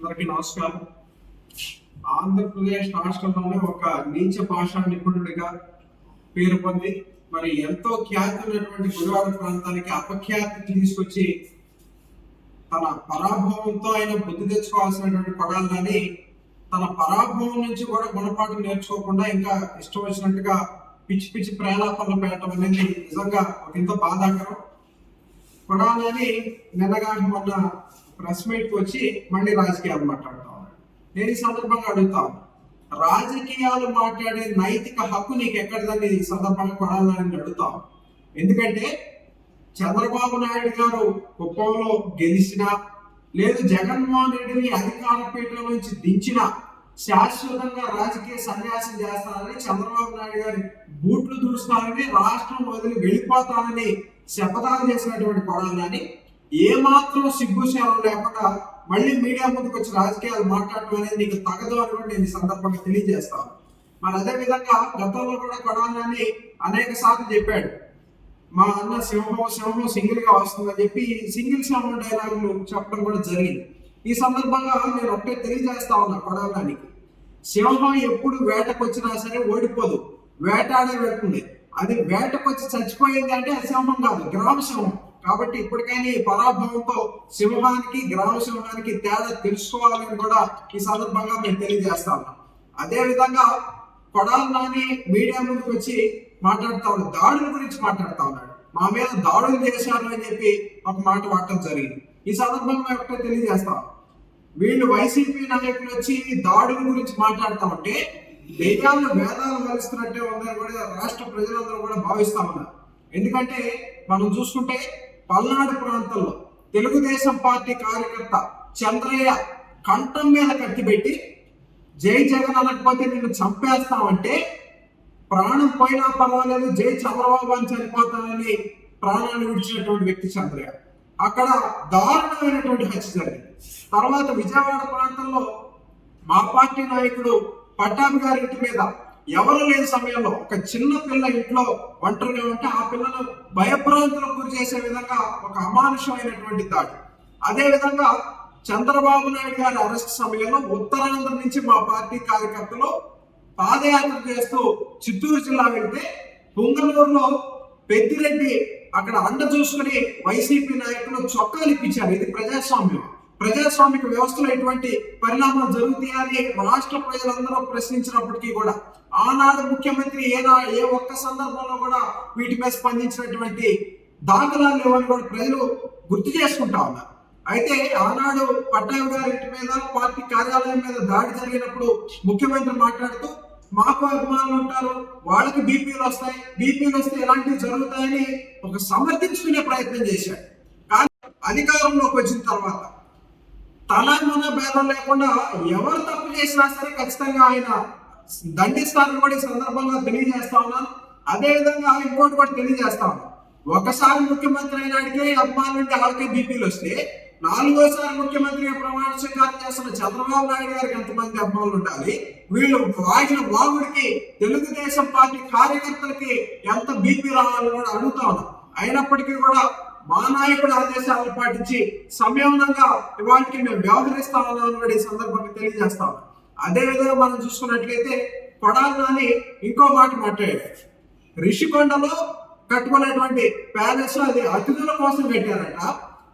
అందరికీ నమస్కారం. ఆంధ్రప్రదేశ్ రాష్ట్రంలోనే ఒక నీచ భాషా నిపుణుడిగా పేరు పొంది మరి ఎంతో ఖ్యాతి ఉన్నటువంటి గురువాడ ప్రాంతానికి అపఖ్యాతి తీసుకొచ్చి తన పరాభవంతో ఆయన బుద్ధి తెచ్చుకోవాల్సినటువంటి కొడాలని తన పరాభవం నుంచి కూడా గుణపాఠం నేర్చుకోకుండా ఇంకా ఇష్టం వచ్చినట్టుగా పిచ్చి పిచ్చి ప్రేలాపనలు పెట్టడం అనేది నిజంగా ఒక ఇంత బాధాకరం. కొడాలని నిన్నగా మొన్న ప్రెస్ మీట్కి వచ్చి మళ్ళీ రాజకీయాలు మాట్లాడుతా నేను ఈ సందర్భంగా అడుగుతాను రాజకీయాలు మాట్లాడే నైతిక హక్కు నీకు ఎక్కడిదని ఈ సందర్భంగా కొడాలని అడుగుతాం ఎందుకంటే చంద్రబాబు నాయుడు గారు కుప్పంలో గెలిచిన లేదు జగన్మోహన్ రెడ్డిని అధికార పీఠం నుంచి దించిన శాశ్వతంగా రాజకీయ సన్యాసం చేస్తానని చంద్రబాబు నాయుడు గారి బూట్లు దూస్తానని రాష్ట్రం వదిలి వెళ్ళిపోతానని శపథాలు చేసినటువంటి కొడాలని కానీ ఏమాత్రం సిగ్గు సేవ లేకుండా మళ్ళీ మీడియా ముందుకు వచ్చి రాజకీయాలు మాట్లాడటం అనేది నీకు తగదు అని కూడా నేను ఈ సందర్భంగా తెలియజేస్తాను. మరి అదే విధంగా గతంలో కూడా కొడాలని అనేక సార్లు చెప్పాడు. మా అన్న సింహం సింహం సింగిల్గా వస్తుందని చెప్పి సింగిల్ సింహం డైలాగులు చెప్పడం కూడా జరిగింది. ఈ సందర్భంగా నేను ఒకటే తెలియజేస్తా ఉన్నా కొడాలానికి సింహం ఎప్పుడు వేటకు వచ్చినా సరే ఓడిపోదు. వేటాడే వెళ్తుంది. అది వేటకు వచ్చి చచ్చిపోయింది అంటే అది సింహం కాదు గ్రామ కాబట్టి ఇప్పటికైనా ఈ పరాభవంతో సింహానికి గ్రామసింహానికి తేడా తెలుసుకోవాలని కూడా ఈ సందర్భంగా మేము తెలియజేస్తా ఉన్నాం. అదే విధంగా కొడాలి నాని మీడియా ముందుకు వచ్చి మాట్లాడుతా ఉన్నాడు దాడుల గురించి మాట్లాడుతా ఉన్నాడు. మా మీద దాడులు చేశారు అని చెప్పి ఒక మాట వాడటం జరిగింది. ఈ సందర్భంగా మేము ఒకటే తెలియజేస్తాం వీళ్ళు వైసీపీ నాయకులు వచ్చి దాడుల గురించి మాట్లాడుతూ ఉంటే దెయ్యాలు వేదాలు కలుస్తున్నట్టే ఉందని కూడా రాష్ట్ర ప్రజలందరూ కూడా భావిస్తా ఉన్నారు. ఎందుకంటే మనం చూసుకుంటే పల్నాడు ప్రాంతంలో తెలుగుదేశం పార్టీ కార్యకర్త చంద్రయ్య కంఠం మీద కత్తిపెట్టి జై జగన్ అనకపోతే నిన్ను చంపేస్తామంటే ప్రాణం పోయినా పర్వాలేదు జై చంద్రబాబు అని చనిపోతానని ప్రాణాన్ని విడిచినటువంటి వ్యక్తి చంద్రయ్య. అక్కడ దారుణమైనటువంటి హత్య జరిగింది. తర్వాత విజయవాడ ప్రాంతంలో మా పార్టీ నాయకుడు పట్టాభిగారి ఇంటి మీద ఎవరు లేని సమయంలో ఒక చిన్న పిల్ల ఇంట్లో ఒంటరిగా ఉంటే ఆ పిల్లను భయభ్రాంతులకు గురి చేసే విధంగా ఒక అమానుషమైనటువంటి దాడి. అదే విధంగా చంద్రబాబు నాయుడు గారి అరెస్ట్ సమయంలో ఉత్తరాంధ్ర నుంచి మా పార్టీ కార్యకర్తలు పాదయాత్ర చేస్తూ చిత్తూరు జిల్లా వెళ్తే పొంగనూరులో పెద్దిరెడ్డి అక్కడ అండ చూసుకుని వైసీపీ నాయకులు చొక్కాలు ఇప్పించారు. ఇది ప్రజాస్వామ్యం. ప్రజాస్వామిక వ్యవస్థలో ఎటువంటి పరిణామాలు జరుగుతాయని రాష్ట్ర ప్రజలందరూ ప్రశ్నించినప్పటికీ కూడా ఆనాడు ముఖ్యమంత్రి ఏనా ఏ ఒక్క సందర్భంలో కూడా వీటిపై స్పందించినటువంటి దాఖలాలు లేవని కూడా ప్రజలు గుర్తు చేసుకుంటా ఉన్నారు. అయితే ఆనాడు పట్టాభి గారి ఇంటి మీద పార్టీ కార్యాలయం మీద దాడి జరిగినప్పుడు ముఖ్యమంత్రి మాట్లాడుతూ మాకు అభిమానులు ఉంటారు వాళ్ళకి బీపీలు వస్తాయి బీపీలు వస్తే ఎలాంటివి జరుగుతాయని ఒక సమర్థించుకునే ప్రయత్నం చేశాడు. కానీ అధికారంలోకి వచ్చిన తర్వాత తన మన భేదం లేకుండా ఎవరు తప్పు చేసినా సరే ఖచ్చితంగా ఆయన దండిస్తారని కూడా ఈ సందర్భంగా తెలియజేస్తా ఉన్నాను. అదే విధంగా ఇంకోటి కూడా తెలియజేస్తా ఉన్నాను. ఒకసారి ముఖ్యమంత్రి అయినాడికే అమ్మాయి నుండి వాళ్ళకే బీపీలు వస్తే నాలుగోసారి ముఖ్యమంత్రి ప్రమాణ స్వీకారం చేస్తున్న చంద్రబాబు నాయుడు గారికి ఎంతమంది అమ్మాయిలు ఉండాలి? వీళ్ళు వాగిన బాగుడికి తెలుగుదేశం పార్టీ కార్యకర్తలకి ఎంత బీపీ రావాలని కూడా అడుగుతా ఉన్నాం అయినప్పటికీ కూడా మా నాయకుడు ఆదేశాలను పాటించి సంయమనంగా ఇవాళకి మేము వ్యవహరిస్తా ఉన్నామని కూడా ఈ సందర్భంగా తెలియజేస్తాం అదే విధంగా మనం చూసుకున్నట్లయితే కొడాలని ఇంకో మాట మాట్లాడాడు. రిషికొండలో కట్టుకున్నటువంటి ప్యాలెస్ అది అతిథుల కోసం పెట్టారంట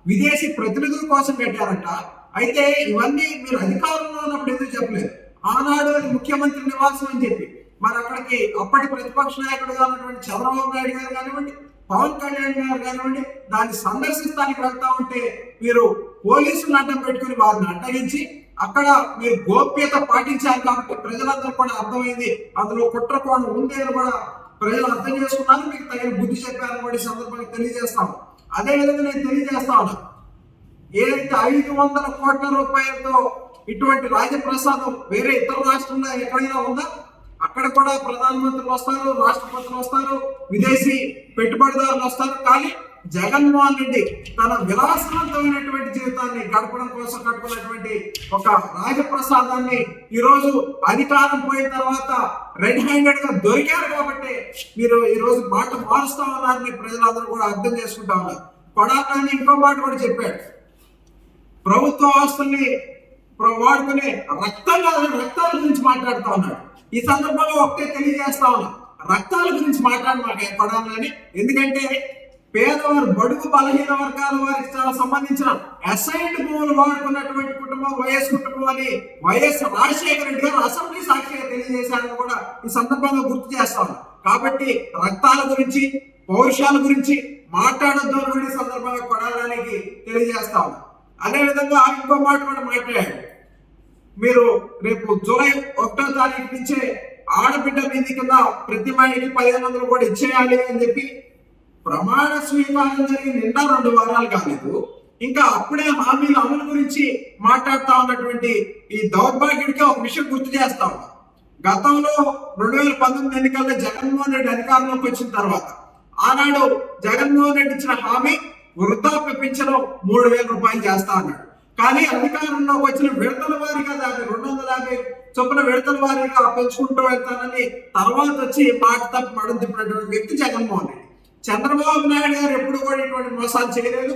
విదేశీ ప్రతినిధుల కోసం పెట్టారట అయితే ఇవన్నీ మీరు అధికారంలో ఉన్నప్పుడు ఎందుకు చెప్పలేదు? ఆనాడు అది ముఖ్యమంత్రి నివాసం అని చెప్పి. మరి అక్కడికి అప్పటి ప్రతిపక్ష నాయకుడుగా ఉన్నటువంటి చంద్రబాబు నాయుడు గారు కానివ్వండి పవన్ కళ్యాణ్ గారు కానివ్వండి దాన్ని సందర్శిస్తానికి వెళ్తా ఉంటే మీరు పోలీసులు అడ్డం పెట్టుకుని వారిని అడ్డగించి అక్కడ మీరు గోప్యత పాటించాలి కాబట్టి ప్రజలందరూ కూడా అర్థమైంది. అందులో కుట్రకోణం ఉంది అని కూడా ప్రజలు అర్థం చేసుకున్నారు. మీకు తగిన బుద్ధి చెప్పారని కూడా ఈ సందర్భంగా తెలియజేస్తాం అదే విధంగా నేను తెలియజేస్తా ఉన్నా ఏదైతే ఐదు వందల కోట్ల రూపాయలతో ఇటువంటి రాజప్రసాదం వేరే ఇతర రాష్ట్రంలో ఎక్కడైనా ఉందా? అక్కడ కూడా ప్రధానమంత్రులు వస్తారు రాష్ట్రపతులు వస్తారు విదేశీ పెట్టుబడిదారులు వస్తారు. కానీ జగన్మోహన్ రెడ్డి తన విలాసవంతమైనటువంటి జీవితాన్ని గడపడం కోసం కట్టుకున్నటువంటి ఒక రాజప్రసాదాన్ని ఈరోజు అధికారం పోయిన తర్వాత రెడ్ హ్యాండెడ్గా దొరికారు కాబట్టి మీరు ఈరోజు మాట మారుస్తా ఉన్నారని ప్రజలందరూ కూడా అర్థం చేసుకుంటా ఉన్నారు. కొడాలని ఇంకో మాట కూడా చెప్పాడు. ప్రభుత్వ ఆస్తుల్ని వాడుకునే రక్తం రక్తాల గురించి మాట్లాడుతూ ఉన్నాడు. ఈ సందర్భంగా ఒకటే తెలియజేస్తా ఉన్నా రక్తాల గురించి మాట్లాడి మాకు పడాలని ఎందుకంటే పేదవారు బడుగు బలహీన వర్గాల వారికి చాలా సంబంధించిన అసైన్డ్ భూములు వాడుకున్నటువంటి కుటుంబం వైఎస్ కుటుంబం అని వైఎస్ రాజశేఖర రెడ్డి గారు అసెంబ్లీ సాక్షిగా తెలియజేశారని కూడా ఈ సందర్భంగా గుర్తు చేస్తాం కాబట్టి రక్తాల గురించి పౌరుషాల గురించి మాట్లాడద్దు సందర్భంగా కొడాలని తెలియజేస్తాం అదేవిధంగా అదే విధంగా ఇంకో మాట కూడా మాట్లాడాడు మీరు రేపు జూలై ఒకటో తారీఖు నుంచే ఆడబిడ్డ మీది కింద ప్రతి మహిళకి పదిహేను వందలు కూడా ఇచ్చేయాలి అని చెప్పి ప్రమాణ స్వీకారం జరిగి నిండా రెండు వారాలు కాలేదు. ఇంకా అప్పుడే హామీల అమలు గురించి మాట్లాడుతా ఉన్నటువంటి ఈ దౌర్భాగ్యుడికి ఒక విషయం గుర్తు చేస్తా ఉన్నా. గతంలో రెండు వేల పంతొమ్మిది ఎన్నికల్లో జగన్మోహన్ రెడ్డి అధికారంలోకి వచ్చిన తర్వాత ఆనాడు జగన్మోహన్ రెడ్డి ఇచ్చిన హామీ వృద్ధాప్య పింఛను మూడు వేల రూపాయలు చేస్తా అన్నాడు. కానీ అధికారంలోకి వచ్చిన విడతల వారిగా దాన్ని రెండు వందల యాభై చొప్పున విడతల వారిగా పెంచుకుంటూ వెళ్తానని తర్వాత వచ్చి మాట తప్పి మడం తిప్పినటువంటి వ్యక్తి జగన్మోహన్ రెడ్డి. చంద్రబాబు నాయుడు గారు ఎప్పుడు కూడా ఇటువంటి మోసాలు చేయలేదు.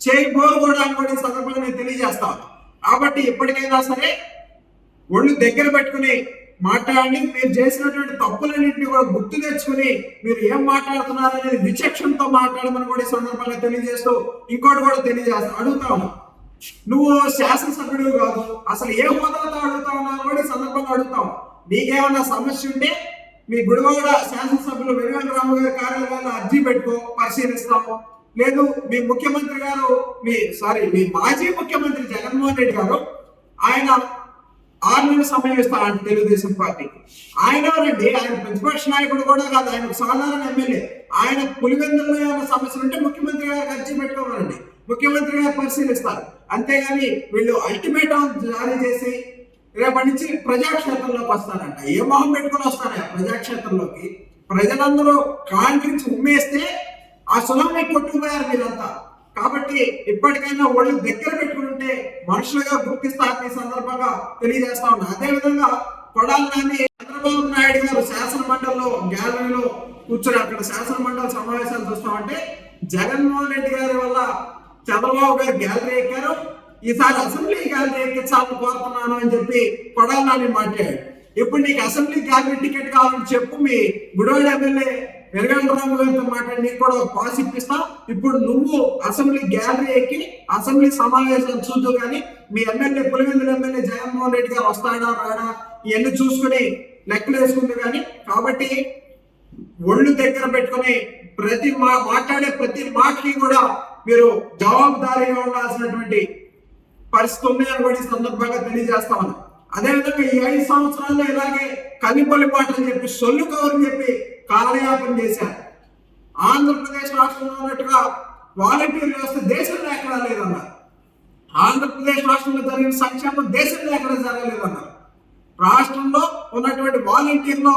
చేయబోరు కూడా అని కూడా సందర్భంగా నేను తెలియజేస్తాను కాబట్టి ఎప్పటికైనా సరే ఒళ్ళు దగ్గర పెట్టుకుని మాట్లాడి మీరు చేసినటువంటి తప్పులన్నింటినీ కూడా గుర్తు తెచ్చుకుని మీరు ఏం మాట్లాడుతున్నారు అనేది విచక్షణతో మాట్లాడమని కూడా ఈ సందర్భంగా తెలియజేస్తూ ఇంకోటి కూడా తెలియజేస్తా అడుగుతా నువ్వు శాసనసభ్యుడు కాదు. అసలు ఏ హోదాతో అడుగుతా ఉన్నావు కూడా సందర్భంగా అడుగుతాం. నీకేమన్నా సమస్య ఉంటే మీ గుడివాడ శాసనసభ్యులు వెంకటరామ గారి కార్యాలయాల్లో అర్జీ పెట్టుకో పరిశీలిస్తాము. లేదు మీ ముఖ్యమంత్రి గారు మీ సారీ మీ మాజీ ముఖ్యమంత్రి జగన్మోహన్ రెడ్డి గారు ఆయన ఆరు నెలలు సమయం ఇస్తారంట తెలుగుదేశం పార్టీకి ఆయన ఎవరండి? ఆయన ప్రతిపక్ష నాయకుడు కూడా కాదు. ఆయన సాధారణ ఎమ్మెల్యే. ఆయన పులివెందుల్లో ఏమైనా సమస్యలు ఉంటే ముఖ్యమంత్రి గారికి అర్జీ పెట్టుకోవాలండి ముఖ్యమంత్రిగా పరిశీలిస్తారు. అంతేగాని వీళ్ళు అల్టిమేటం జారీ చేసి రేపటి నుంచి ప్రజాక్షేత్రంలోకి వస్తారంట. ఏ మొహం పెట్టుకొని వస్తారా ప్రజాక్షేత్రంలోకి? ప్రజలందరూ కాంట్రించి ఉమ్మేస్తే ఆ సునామీ కొట్టుకుపోయారు వీళ్ళంతా. కాబట్టి ఇప్పటికైనా ఒళ్ళు దగ్గర పెట్టుకుంటే మనుషులుగా గుర్తిస్తారని సందర్భంగా తెలియజేస్తా ఉన్నా. అదే విధంగా కొడాలి నాని చంద్రబాబు నాయుడు గారు శాసనమండలిలో గ్యాలరీలో కూర్చొని అక్కడ శాసనమండలి సమావేశాలు చూస్తామంటే జగన్మోహన్ రెడ్డి గారి వల్ల చంద్రబాబు గారు గ్యాలరీ ఎక్కారు. ఈసారి అసెంబ్లీ గ్యాలరీ ఎక్కించాలని కోరుతున్నాను అని చెప్పి కొడాలని మాట్లాడు ఇప్పుడు నీకు అసెంబ్లీ గ్యాలరీ టికెట్ కావాలని చెప్పు మీ గుడివాడ ఎమ్మెల్యే వెరగంటరాము గారితో మాట్లాడి నీకు కూడా ఒక పాస్ ఇప్పిస్తా. ఇప్పుడు నువ్వు అసెంబ్లీ గ్యాలరీ ఎక్కి అసెంబ్లీ సమావేశాలు చూద్దు కానీ మీ ఎమ్మెల్యే పులివెందుల ఎమ్మెల్యే జగన్మోహన్ రెడ్డి గారు వస్తాడా రాడా ఇవన్నీ చూసుకుని లెక్కలు వేసుకుంది కానీ కాబట్టి ఒళ్ళు దగ్గర పెట్టుకొని ప్రతి మా మాట్లాడే ప్రతి మాటకి కూడా మీరు జవాబుదారీగా ఉండాల్సినటువంటి పరిస్థితి ఉంది అని కూడా సందర్భంగా తెలియజేస్తా ఉన్నాం. అదేవిధంగా ఈ ఐదు సంవత్సరాల్లో ఇలాగే కలిపొలి పాటలు చెప్పి సొల్లు కవర్ చెప్పి కాలయాపన చేశారు. ఆంధ్రప్రదేశ్ రాష్ట్రంలో ఉన్నట్టుగా వాలంటీర్ వ్యవస్థ దేశంలో ఎక్కడా లేదన్నారు. ఆంధ్రప్రదేశ్ రాష్ట్రంలో జరిగిన సంక్షేమం దేశంలో ఎక్కడ జరగలేదన్నారు. రాష్ట్రంలో ఉన్నటువంటి వాలంటీర్లో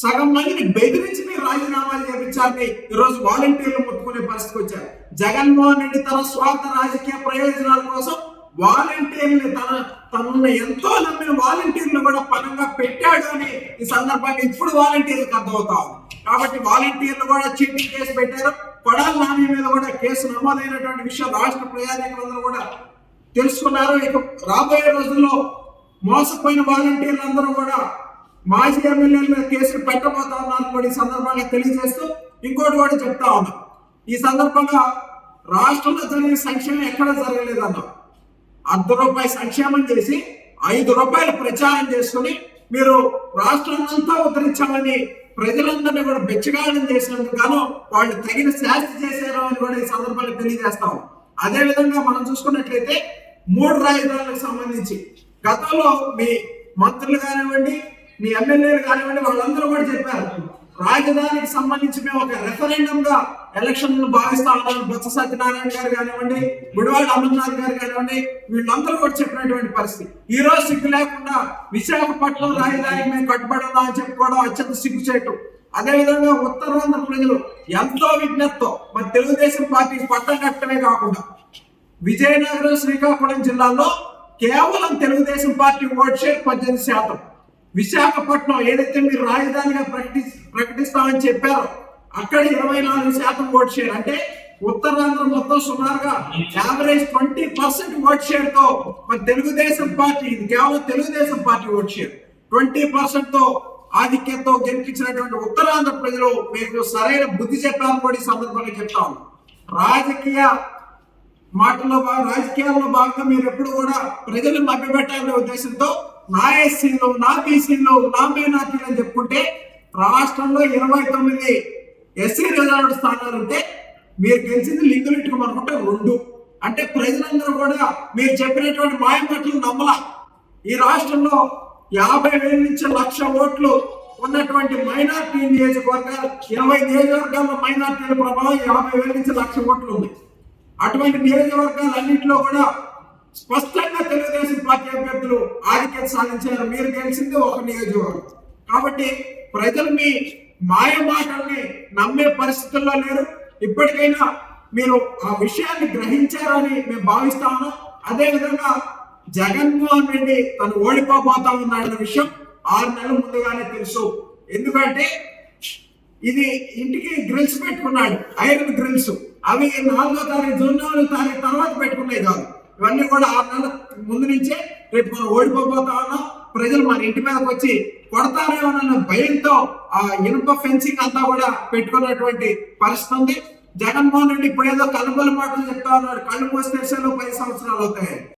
సగం మందిని బెదిరించి మీరు రాజీనామాలు చేయించాలని ఈరోజు వాలంటీర్లు ముట్టుకునే పరిస్థితికి వచ్చారు. జగన్మోహన్ రెడ్డి తన స్వార్థ రాజకీయ ప్రయోజనాల కోసం వాలంటీర్లు తన తనను ఎంతో నమ్మిన వాలంటీర్లు కూడా పనంగా పెట్టాడు అని ఈ సందర్భాన్ని ఇప్పుడు వాలంటీర్లకు అర్థమవుతా ఉంది. కాబట్టి వాలంటీర్లు కూడా చీటింగ్ కేసు పెట్టారు. కొడాలి నాని మీద కూడా కేసు నమోదైనటువంటి విషయం రాష్ట్ర ప్రజానీకులందరూ కూడా తెలుసుకున్నారు. ఇక రాబోయే రోజుల్లో మోసపోయిన వాలంటీర్లు అందరూ కూడా మాజీ ఎమ్మెల్యేల కేసులు పెట్టబోతా ఉన్నారు కూడా ఈ సందర్భంగా తెలియజేస్తూ ఇంకోటి కూడా చెప్తా ఉన్నా. ఈ సందర్భంగా రాష్ట్రంలో జరిగిన సంక్షేమం ఎక్కడ జరగలేదన్నా. అర్ధ రూపాయి సంక్షేమం చేసి ఐదు రూపాయలు ప్రచారం చేసుకుని మీరు రాష్ట్రాన్నంతా ఉద్ధరించాలని ప్రజలందరినీ కూడా బెచ్చగాళ్ళని చేసినందుకు గాను వాళ్ళు తగిన శాస్తి చేశారు అని కూడా ఈ సందర్భంగా తెలియజేస్తాం అదే విధంగా మనం చూసుకున్నట్లయితే మూడు రాజధానులకు సంబంధించి గతంలో మీ మంత్రులు కానివ్వండి మీ ఎమ్మెల్యేలు కానివ్వండి వాళ్ళందరూ కూడా చెప్పారు. రాజధానికి సంబంధించి మేము ఒక రెఫరెండం గా ఎలక్షన్ భావిస్తా ఉన్నాను బొత్స సత్యనారాయణ గారు కానివ్వండి గుడివాడ అమర్నాథ్ గారు కానివ్వండి వీళ్ళందరూ కూడా చెప్పినటువంటి పరిస్థితి. ఈ రోజు సిగ్గు లేకుండా విశాఖపట్నం రాజధానికి మేము కట్టుబడి ఉన్నాం అని చెప్పుకోవడం అత్యంత సిగ్గు చేయటం. అదేవిధంగా ఉత్తరాంధ్ర ప్రజలు ఎంతో విజ్ఞత్తో మరి తెలుగుదేశం పార్టీకి పట్టం కట్టమే కాకుండా విజయనగరం శ్రీకాకుళం జిల్లాలో కేవలం తెలుగుదేశం పార్టీ ఓట్ షేర్ పద్దెనిమిది శాతం. విశాఖపట్నం ఏదైతే మీరు రాజధానిగా ప్రకటి ప్రకటిస్తామని చెప్పారో అక్కడ ఇరవై నాలుగు శాతం ఓట్ షేర్ అంటే ఉత్తరాంధ్ర మొత్తం సుమారుగా యావరేజ్ ట్వంటీ పర్సెంట్ ఓట్ షేర్తో మన తెలుగుదేశం పార్టీ ఇది కేవలం Telugu Desam party vote share twenty పర్సెంట్తో ఆధిక్యంతో గెలిపించినటువంటి ఉత్తరాంధ్ర ప్రజలు మీకు సరైన బుద్ధి చెప్పాలని కూడా ఈ సందర్భంగా చెప్తా ఉన్నాం. రాజకీయ మాటల్లో భాగం రాజకీయాల్లో భాగంగా మీరు ఎప్పుడు కూడా ప్రజలు మభ్యపెట్టాలనే ఉద్దేశంతో నా ఎస్సీలు నా బీసీలు నా మైనార్టీలు అని చెప్పుకుంటే రాష్ట్రంలో ఇరవై తొమ్మిది ఎస్సీ రిజర్వ్డ్ స్థానాలు ఉంటే మీరు గెలిచింది లింగులిట్టుకు అనుకుంటే రెండు. అంటే ప్రజలందరూ కూడా మీరు చెప్పినటువంటి మాయ నమ్మల. ఈ రాష్ట్రంలో యాభై వేల నుంచి లక్ష ఓట్లు ఉన్నటువంటి మైనార్టీ నియోజకవర్గాలు ఇరవై నియోజకవర్గాల్లో మైనార్టీల ప్రభావం యాభై వేల నుంచి లక్ష ఓట్లు ఉంది. అటువంటి నియోజకవర్గాలన్నింటిలో కూడా స్పష్టంగా తెలుగుదేశం పార్టీ అభ్యర్థులు ఆధిక్యత సాధించారు మీరు గెలిచింది ఒక నియోజకవర్గం. కాబట్టి ప్రజలు మీ మాయ మాటల్ని నమ్మే పరిస్థితుల్లో లేరు. ఇప్పటికైనా మీరు ఆ విషయాన్ని గ్రహించారని మేము భావిస్తా ఉన్నాం. అదేవిధంగా జగన్మోహన్ రెడ్డి తను ఓడిపోబోతా ఉన్నాడన్న విషయం ఆరు నెలల ముందుగానే తెలుసు. ఎందుకంటే ఇది ఇంటికి గ్రిల్స్ పెట్టుకున్నాడు. ఐరన్ గ్రిల్స్ అవి నాలుగో తారీఖు జూన్ నాలుగో తారీఖు తర్వాత పెట్టుకున్నాయి కాదు. ఇవన్నీ కూడా ఆరు నెలల ముందు నుంచే రేపు మనం ఓడిపోబోతా ఉన్నాం. ప్రజలు మన ఇంటి మీదకి వచ్చి కొడతారేమోనన్న భయంతో ఆ ఇనుప ఫెన్సింగ్ అంతా కూడా పెట్టుకున్నటువంటి పరిస్థితి ఉంది. జగన్మోహన్ రెడ్డి ఇప్పుడు ఏదో కలుబల మాటలు చెప్తా ఉన్నాడు. కళ్ళు మూసి తెరిసేలో పది సంవత్సరాలు అవుతాయి.